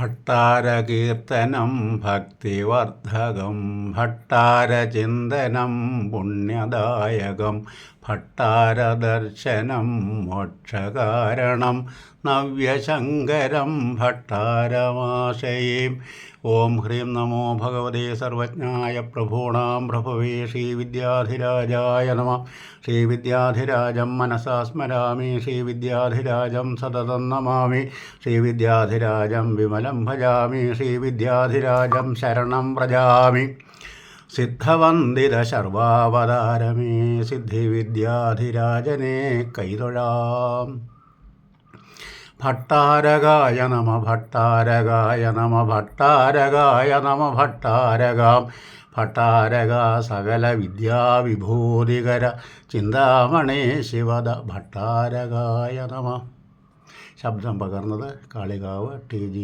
ഭട്ടാരകീർത്തനം ഭക്തിവർദ്ധകം ഭട്ടാരചിന്തനം പുണ്യദായകം ഭട്ടാരദർശനം മോക്ഷകാരണം നവ്യശങ്കരം ഭട്ടാരമാശയീം. ഓം ഹ്രീം നമോ ഭഗവതേ സർവജ്ഞായ പ്രഭൂണാം പ്രഭവേ ശ്രീവിദ്യാധിരാജായ നമ. ശ്രീവിദ്യാധിരാജം മനസാ സ്മരാമി. ശ്രീവിദ്യാധിരാജം സതതം നമാമി. ശ്രീവിദ്യാധിരാജം വിമലം ഭജാമി ശ്രീവിദ്യാധിരാജം ശരണം വ്രജാമി. സിദ്ധവന്ദിത ശർവാവതാരമേ സിദ്ധിവിദ്യാധിരാജനെ കൈതൊഴാം. ഭട്ടാരകായ നമ ഭട്ടാരകായ നമ ഭട്ടാരകായ നമ ഭട്ടാരകാം. ഭട്ടാരക സകല വിദ്യാവിഭൂതികര ചിന്താമണേ ശിവദ ഭട്ടാരകായ നമ. ശബ്ദം പകർന്നത് കാളികാവ് ടി ജി.